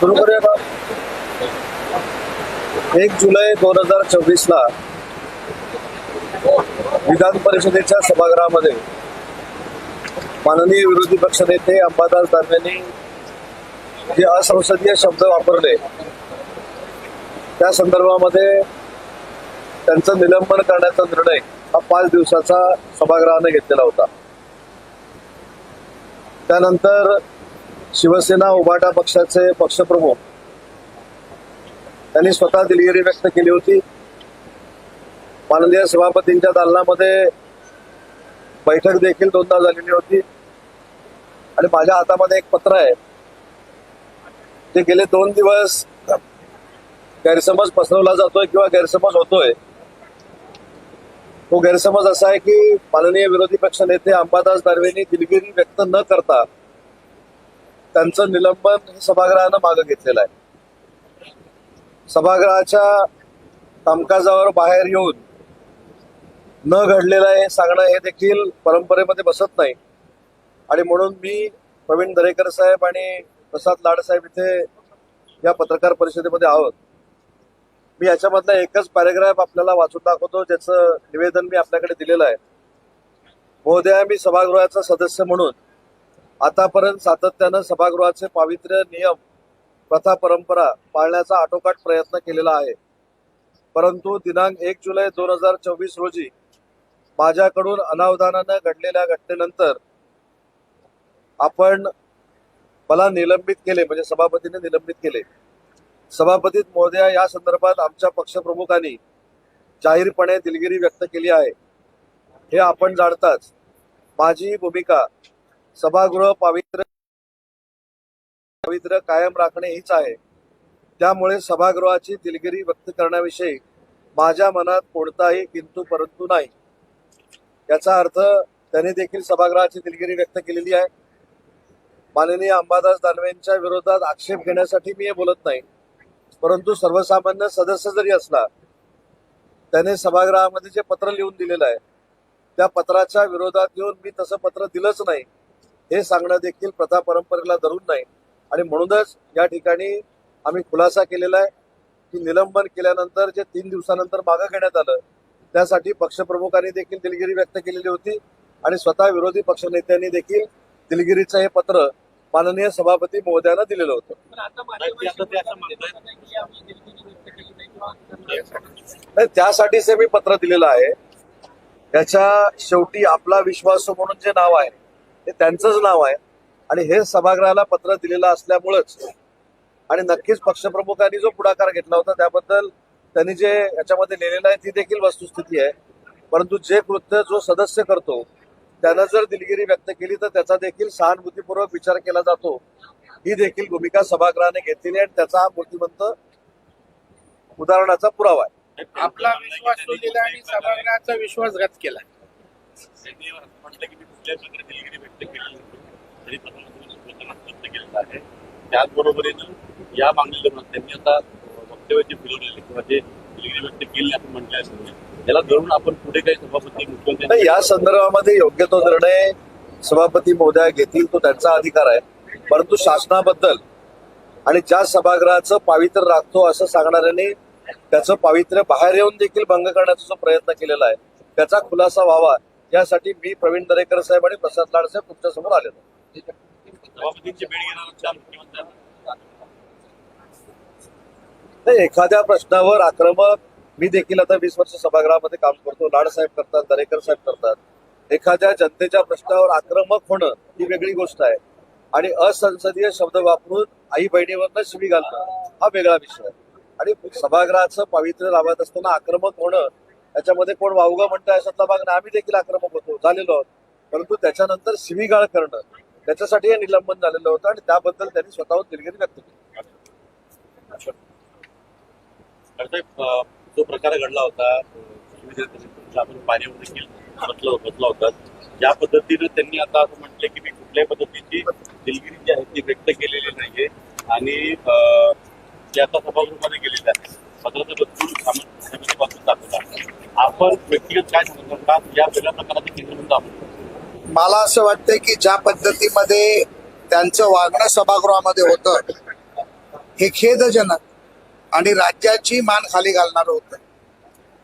सुरू करूया का एक जुलै दोन हजार चोवीस ला विधान परिषदेच्या सभागृहामध्ये माननीय विरोधी पक्षनेते अंबादास दानवेंनी जे असंसदीय शब्द वापरले त्या संदर्भामध्ये त्यांचं निलंबन करण्याचा निर्णय हा पाच दिवसाचा सभागृहाने घेतलेला होता. त्यानंतर शिवसेना उभाटा पक्षाचे पक्षप्रमुख. त्यांनी स्वतः दिलगिरी व्यक्त केली होती. माननीय सभापतींच्या दालनामध्ये बैठक देखील दोनदा झालेली होती. आणि माझ्या हातामध्ये एक पत्र आहे. ते गेले दोन दिवस गैरसमज पसरवला जातोय किंवा गैरसमज होतोय. तो गैरसमज असा आहे की माननीय विरोधी पक्ष नेते अंबादास दानवेंनी दिलगिरी व्यक्त न करता त्यांचं निलंबन हे सभागृहानं मागं घेतलेलं आहे. सभागृहाच्या कामकाजावर बाहेर येऊन न घडलेलं आहे सांगणं हे देखील परंपरेमध्ये बसत नाही. आणि म्हणून मी प्रवीण दरेकर साहेब आणि प्रसाद लाड साहेब इथे या पत्रकार परिषदेमध्ये आहोत. मी याच्यामधला एकच पॅरेग्राफ आपल्याला वाचून दाखवतो ज्याचं निवेदन मी आपल्याकडे दिलेलं आहे. महोदया मी सभागृहाचा सदस्य म्हणून आतापर्यंत सातत्यानं सभागृहाचे पावित्र्य नियम प्रथा परंपरा पाळण्याचा आटोकाट प्रयत्न केलेला आहे. परंतु दिनांक एक जुलै दोन हजार चोवीस रोजी माझ्याकडून अनावधानानं घडलेल्या घटनेनंतर आपण मला निलंबित केले म्हणजे सभापतीने निलंबित केले. सभापती महोदया या संदर्भात आमच्या पक्षप्रमुखांनी जाहीरपणे दिलगिरी व्यक्त केली आहे. हे आपण जाणताच माझी भूमिका सभागृह पावित्र्य पावित्र्य कायम राखणे हीच आहे. त्यामुळे सभागृहाची दिलगिरी व्यक्त करण्याविषयी माझ्या मनात कोणताही किंतु परंतु नाही. याचा अर्थ त्यांनी देखील सभागृहाची दिलगिरी व्यक्त केलेली आहे. माननीय अंबादास दानवेंच्या विरोधात आक्षेप घेण्यासाठी मी हे बोलत नाही. परंतु सर्वसामान्य सदस्य जरी असला त्याने सभागृहामध्ये जे पत्र लिहून दिलेलं आहे त्या पत्राच्या विरोधात येऊन मी तसं पत्र दिलंच नाही. हे सांगणं देखील प्रथा परंपरेला धरून नाही. आणि म्हणूनच या ठिकाणी आम्ही खुलासा केलेला आहे की निलंबन केल्यानंतर जे तीन दिवसानंतर मागं घेण्यात आलं त्यासाठी पक्षप्रमुखांनी देखील दिलगिरी व्यक्त केलेली होती आणि स्वतः विरोधी पक्षनेत्यांनी देखील दिलगिरीचं हे पत्र माननीय सभापती महोदयांना दिलेलं होतं. नाही त्यासाठीच मी पत्र दिलेलं आहे. याच्या शेवटी आपला विश्वास म्हणून जे नाव आहे ते त्यांचंच नाव आहे. आणि हे सभागृहाला पत्र दिलेलं असल्यामुळंच आणि नक्कीच पक्षप्रमुखांनी जो पुढाकार घेतला होता त्याबद्दल त्यांनी जे याच्यामध्ये लिहिलेलं आहे ती देखील वस्तुस्थिती आहे. परंतु जे कृत्य जो सदस्य करतो त्यानं जर दिलगिरी व्यक्त केली तर त्याचा देखील सहानुभूतीपूर्वक विचार केला जातो. ही देखील भूमिका सभागृहाने घेतलेली आहे आणि त्याचा हा मूर्तिमंत उदाहरणाचा पुरावा आहे. आपला विश्वास आणि सभागृहाचा विश्वासघात केला. त्यांनी म्हटलं की मी कुठल्याही प्रकारे दिलगिरी व्यक्त केली तरी पण व्यक्त केलेलं आहे त्याचबरोबरीनं या मागणीला त्यांनी आता वक्तव्य जे फिरवलेले किंवा जे दिलगिरी व्यक्त केली आपण म्हटलं आहे त्याला धरून आपण पुढे काही सभापती मुख्यमंत्री या संदर्भामध्ये योग्य तो निर्णय सभापती महोदया घेतील तो त्यांचा अधिकार आहे. परंतु शासनाबद्दल आणि ज्या सभागृहाचं पावित्र्य राखतो असं सांगणाऱ्यांनी त्याचं पावित्र्य बाहेर येऊन देखील भंग करण्याचा जो प्रयत्न केलेला आहे त्याचा खुलासा व्हावा यासाठी मी प्रवीण दरेकर साहेब आणि प्रसाद लाड साहेब तुमच्यासमोर मुख्यमंत्र्यांना. नाही एखाद्या प्रश्नावर आक्रमक मी देखील आता वीस वर्ष सभागृहामध्ये काम करतो लाड साहेब करतात दरेकर साहेब करतात. एखाद्या जनतेच्या प्रश्नावर आक्रमक होणं ही वेगळी गोष्ट आहे. आणि असंसदीय शब्द वापरून आई बहिणीवरनं शिवी घालणं हा वेगळा विषय आहे. आणि सभागृहाचं पावित्र्य लावत असताना आक्रमक होणं याच्यामध्ये कोण वावगा म्हणतं याच्यातला भाग आम्ही देखील आक्रमक होतो झालेलो आहोत. परंतु त्याच्यानंतर शिवीगाळ करणं त्याच्यासाठी हे निलंबन झालेलं होतं आणि त्याबद्दल त्यांनी स्वतःहून दिलगिरी व्यक्त केली. जो प्रकार घडला होता आपण पाण्यावर देखील बसला होता ज्या पद्धतीनं त्यांनी आता असं म्हटलं की मी कुठल्याही पद्धतीची दिलगिरी जी आहे ती व्यक्त केलेली नाहीये. आणि अं, जे आता सभागृहामध्ये गेलेले आहे पत्राचं बदलून सामान्य दाखवला आपण व्यक्तिगत काय सांगतो या वेगळ्या प्रकाराचे केंद्र आपण. मला असं वाटतंय की ज्या पद्धतीमध्ये त्यांचं वागणं सभागृहामध्ये होतं हे खेदजनक आणि राज्याची मान खाली घालणार होतं.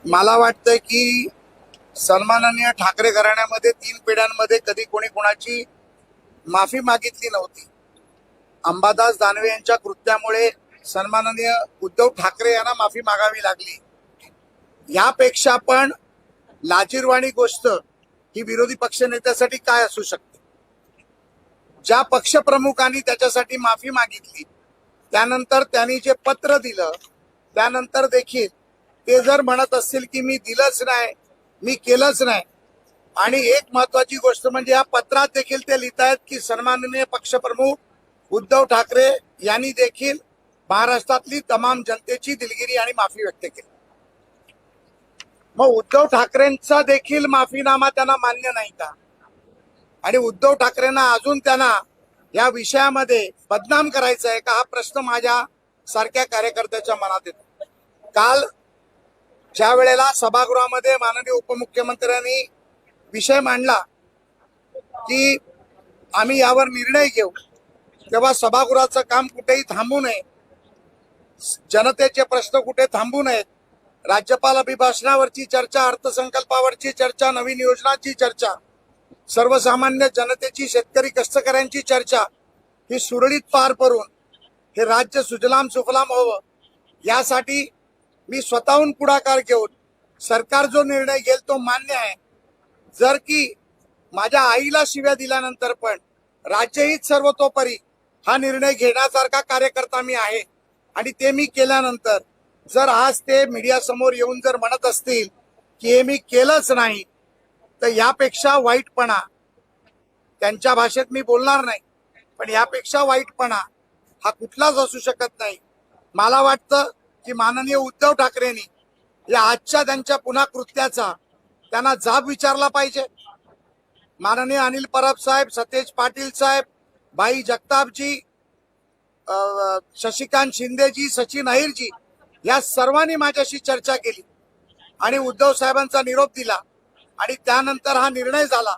मला वाटतं की सन्माननीय ठाकरे घराण्यामध्ये तीन पिढ्यांमध्ये कधी कोणी कोणाची माफी मागितली नव्हती. अंबादास दानवे यांच्या कृत्यामुळे सन्माननीय उद्धव ठाकरे यांना माफी मागावी लागली. यापेक्षा पण लाजीरवाणी गोष्ट ही विरोधी पक्षनेत्यासाठी काय असू शकते? ज्या पक्षप्रमुखांनी त्याच्यासाठी माफी मागितली त्यानंतर त्यांनी जे पत्र दिलं त्यानंतर देखील ते जर म्हणत असतील की मी दिलंच नाही मी केलंच नाही आणि एक महत्वाची गोष्ट म्हणजे या पत्रात देखील ते लिहित आहेत की सन्माननीय पक्षप्रमुख उद्धव ठाकरे यांनी देखील महाराष्ट्रातली तमाम जनतेची दिलगिरी आणि माफी व्यक्त केली. मग उद्धव ठाकरेंचा देखील माफीनामा त्यांना मान्य नाही का आणि उद्धव ठाकरेंना अजून त्यांना या विषयामध्ये बदनाम करायचा आहे का हा प्रश्न माझ्या सारख्या कार्यकर्त्याच्या मनात येतो. काल ज्या वेळेला सभागृहामध्ये माननीय उपमुख्यमंत्र्यांनी विषय मांडला की आम्ही यावर निर्णय घेऊ तेव्हा सभागृहाचं काम कुठेही थांबू नये. जनतेचे प्रश्न कुठे थांबू नयेत. राज्यपाल अभिभाषणावरची चर्चा अर्थसंकल्पावरची चर्चा नवीन योजनांची चर्चा सर्वसामान्य जनतेची शेतकरी कष्टकऱ्यांची चर्चा ही सुरळीत पार पडून हे राज्य सुजलाम सुफलाम व्हावं. यासाठी मी स्वतःहून पुढाकार घेऊन सरकार जो निर्णय घेईल तो मान्य आहे. जर की माझ्या आईला शिव्या दिल्यानंतर पण राज्यहित सर्वतोपरी हा निर्णय घेण्यासारखा कार्यकर्ता मी आहे आणि ते मी केल्यानंतर जर आज ते मीडिया समोर येऊन जर म्हणत असतील की हे मी केलंच नाही तर यापेक्षा वाईटपणा. त्यांच्या भाषेत मी बोलणार नाही पण यापेक्षा वाईटपणा हा कुठलाच असू शकत नाही. मला वाटतं की माननीय उद्धव ठाकरेंनी या आजच्या त्यांच्या पुन्हा कृत्याचा त्यांना जाब विचारला पाहिजे. माननीय अनिल परब साहेब सतेज पाटील साहेब भाई जगतापजी शशिकांत शिंदेजी सचिन अहिरजी या सर्वांनी माझ्याशी चर्चा केली आणि उद्धव साहेबांचा निरोप दिला आणि त्यानंतर हा निर्णय झाला.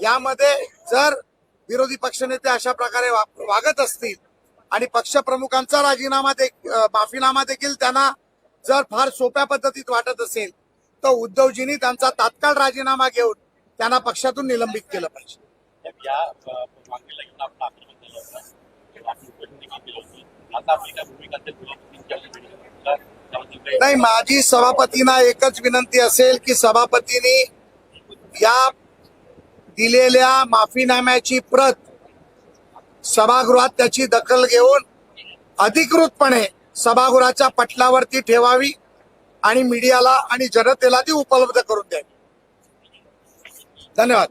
यामध्ये जर विरोधी पक्षनेते अशा प्रकारे वा- वागत असतील आणि पक्षप्रमुखांचा राजीनामा दे माफीनामा देखील त्यांना जर फार सोप्या पद्धतीत वाटत असेल तर उद्धवजींनी त्यांचा तात्काळ राजीनामा घेऊन त्यांना पक्षातून निलंबित केलं पाहिजे. आपण आता नाही माझी सभापतींना एकच विनंती असेल की सभापतींनी या दिलेल्या माफीनाम्याची प्रत सभागृहात त्याची दखल घेऊन अधिकृतपणे सभागृहाच्या पटलावरती ठेवावी आणि मीडियाला आणि जनतेला ती उपलब्ध करून द्यावी. धन्यवाद.